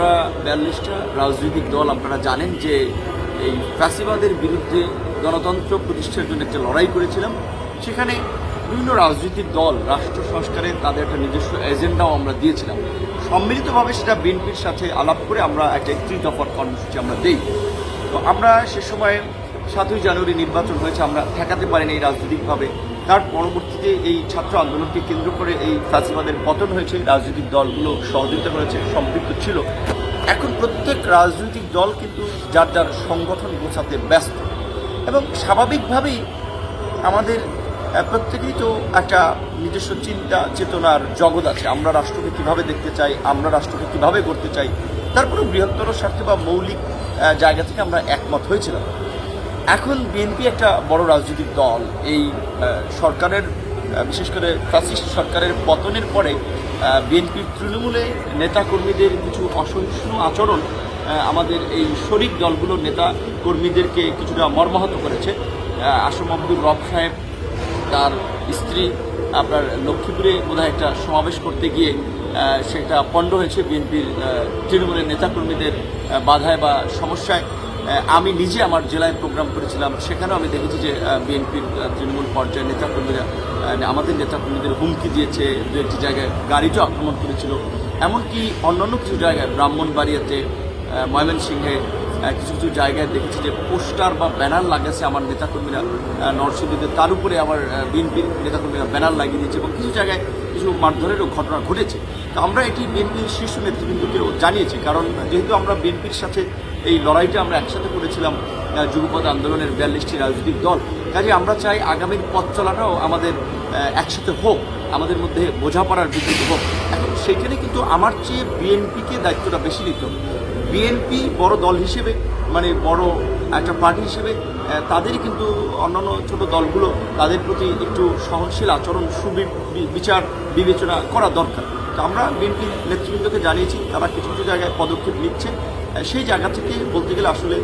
আমরা বিয়াল্লিশটা রাজনৈতিক দল, আপনারা জানেন যে এই ফ্যাসিবাদের বিরুদ্ধে গণতন্ত্র প্রতিষ্ঠার জন্য একটা লড়াই করেছিলাম। সেখানে বিভিন্ন রাজনৈতিক দল, রাষ্ট্র সংস্কারে তাদের একটা নিজস্ব এজেন্ডাও আমরা দিয়েছিলাম। সম্মিলিতভাবে সেটা বিএনপির সাথে আলাপ করে আমরা একটা একত্রিশ দফার কর্মসূচি আমরা দিই। তো আমরা সে সময় সাতই জানুয়ারি নির্বাচন হয়েছে, আমরা ঠেকাতে পারিনি রাজনৈতিকভাবে। তার পরবর্তীতে এই ছাত্র আন্দোলনকে কেন্দ্র করে এই ফ্যাসিবাদের পতন হয়েছে, রাজনৈতিক দলগুলো সহযোগিতা করেছে, সম্পৃক্ত ছিল। এখন প্রত্যেক রাজনৈতিক দল কিন্তু যার যার সংগঠন গোছাতে ব্যস্ত। এবং স্বাভাবিকভাবেই আমাদের প্রত্যেকেই তো একটা নিজস্ব চিন্তা, চেতনার জগৎ আছে। আমরা রাষ্ট্রকে কীভাবে দেখতে চাই, আমরা রাষ্ট্রকে কীভাবে করতে চাই তারপরে বৃহত্তর স্বার্থে বা মৌলিক জায়গা থেকে আমরা একমত হয়েছিলাম। এখন বিএনপি একটা বড় রাজনৈতিক দল। এই সরকারের বিশেষ করে ফ্যাসিস্ট সরকারের পতনের পরে বিএনপির তৃণমূলে নেতাকর্মীদের কিছু অসহিষ্ণু আচরণ আমাদের এই শরিক দলগুলোর নেতা কর্মীদেরকে কিছুটা মর্মাহত করেছে। আসম আব্দুর রব সাহেব, তার স্ত্রী, আপনার লক্ষ্মীপুরে বোধহয় একটা সমাবেশ করতে গিয়ে সেটা পণ্ড হয়েছে বিএনপির তৃণমূলের নেতাকর্মীদের বাধায় বা সমস্যায়। আমি নিজে আমার জেলায় প্রোগ্রাম করেছিলাম, সেখানেও আমি দেখেছি যে বিএনপির তৃণমূল পর্যায়ের নেতাকর্মীরা আমাদের নেতাকর্মীদের হুমকি দিয়েছে, দু একটি জায়গায় গাড়িটাও আক্রমণ করেছিল। এমনকি অন্যান্য কিছু জায়গায়, ব্রাহ্মণবাড়িয়াতে ময়মনসিংহে কিছু কিছু জায়গায় দেখেছি যে, পোস্টার বা ব্যানার লাগাচ্ছে আমার নেতাকর্মীরা নরসিংদীতে। তার উপরে আমার বিএনপির নেতাকর্মীরা ব্যানার লাগিয়ে দিয়েছে এবং কিছু জায়গায় কিছু মারধরেরও ঘটনা ঘটেছে। আমরা এটি বিএনপির শীর্ষ নেতৃবৃন্দকেও জানিয়েছি কারণ যেহেতু আমরা বিএনপির সাথে এই লড়াইটা আমরা একসাথে করেছিলাম আহ, যুগপথ আন্দোলনের বিয়াল্লিশটি রাজনৈতিক দল কাজে আমরা চাই আগামীর পথ চলাটাও আমাদের একসাথে হোক আমাদের মধ্যে বোঝাপড়ার ভিত্তিতে হোক। এখন সেইখানে কিন্তু আমার চেয়ে বিএনপিকে দায়িত্বটা বেশি নিত বিএনপি বড় দল হিসেবে মানে বড় একটা পার্টি হিসেবে আহ, তাদেরই কিন্তু অন্যান্য ছোট দলগুলো তাদের প্রতি একটু সহনশীল আচরণ সুবি বিচার বিবেচনা করা দরকার। আমরা বিএনপি নেতৃবৃন্দকে জানিয়েছি তারা কিছু কিছু জায়গায় পদক্ষেপ নিচ্ছে। সেই জায়গা থেকে বলতে গেলে আসলে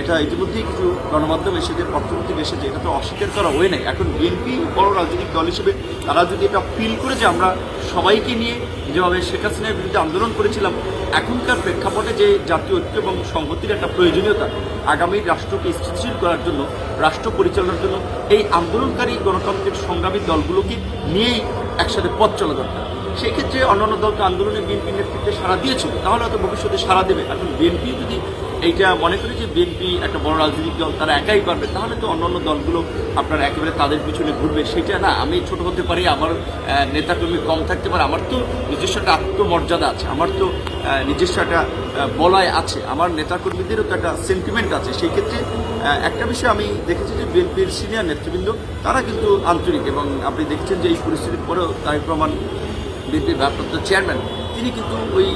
এটা ইতিমধ্যেই কিছু গণমাধ্যম এসেছে পত্রপত্রিক এসেছে, এটা তো অস্বীকার করা হয়ে নাই। এখন বিএনপি বড় রাজনৈতিক দল হিসেবে, তারা যদি এটা ফিল করে যে আমরা সবাইকে নিয়ে যেভাবে শেখ হাসিনার বিরুদ্ধে আন্দোলন করেছিলাম, এখনকার প্রেক্ষাপটে যে জাতীয় ঐক্য এবং সংহতির একটা প্রয়োজনীয়তা আগামী রাষ্ট্রকে স্থিতিশীল করার জন্য, রাষ্ট্র পরিচালনার জন্য, এই আন্দোলনকারী গণতান্ত্রিক সংগ্রামী দলগুলোকে নিয়েই একসাথে পথ চলা দরকার। সেক্ষেত্রে অন্যান্য দলকে আন্দোলনে বিএনপি নেতৃত্বে সাড়া দিয়েছিল, তাহলে হয়তো ভবিষ্যতে সাড়া দেবে। এখন বিএনপি যদি এইটা মনে করে যে বিএনপি একটা বড় রাজনৈতিক দল, তারা একাই পারবে, তাহলে তো অন্যান্য দলগুলো আপনার একেবারে তাদের পিছনে ঘুরবে। সেটা না, আমি ছোট হতে পারি, আমার নেতাকর্মী কম থাকতে পারে, আমার তো নিজস্ব একটা আত্মমর্যাদা আছে, আমার তো নিজস্ব একটা বলয় আছে, আমার নেতাকর্মীদেরও তো একটা সেন্টিমেন্ট আছে। সেই ক্ষেত্রে একটা বিষয় আমি দেখেছি যে বিএনপির সিনিয়র নেতৃবৃন্দ, তারা কিন্তু আন্তরিক এবং আপনি দেখেছেন যে এই পরিস্থিতির পরেও তারেক রহমান বিএনপির ভারপ্রাপ্ত চেয়ারম্যান, তিনি কিন্তু ওই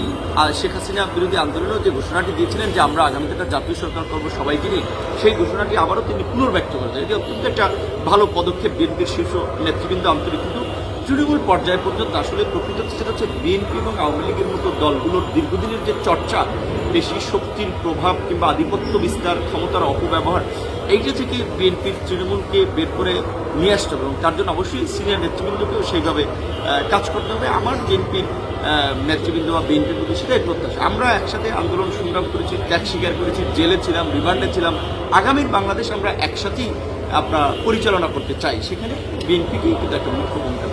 শেখ হাসিনা বিরোধী আন্দোলনেও যে ঘোষণাটি দিয়েছিলেন যে আমরা আগামীতে একটা জাতীয় সরকার করব সবাইকে নিয়ে, সেই ঘোষণাটি আবারও তিনি পুনর্ব্যক্ত করেছেন এটি অত্যন্ত একটা ভালো পদক্ষেপ বিএনপির শীর্ষ নেতৃবৃন্দ আন্তরিক কিন্তু তৃণমূল পর্যায় পর্যন্ত আসলে প্রকৃত সেটা হচ্ছে বিএনপি এবং আওয়ামী লীগের মতো দলগুলোর দীর্ঘদিনের যে চর্চা, বেশি শক্তির প্রভাব কিংবা আধিপত্য বিস্তার, ক্ষমতার অপব্যবহার এইটা থেকে বিএনপির তৃণমূলকে বের করে নিয়ে আসতে হবে এবং তার জন্য অবশ্যই সিনিয়র নেতৃবৃন্দকেও সেইভাবে কাজ করতে হবে। আমার বিএনপির নেতৃবৃন্দ বা বিএনপির প্রতি সেটাই প্রত্যাশা। আমরা একসাথে আন্দোলন সংগ্রাম করেছি, ত্যাগ স্বীকার করেছি, জেলে ছিলাম, রিমান্ডে ছিলাম। আগামীর বাংলাদেশ আমরা একসাথেই আপনার পরিচালনা করতে চাই। সেখানে বিএনপিকেই কিন্তু একটা মুখ্য ভূমিকা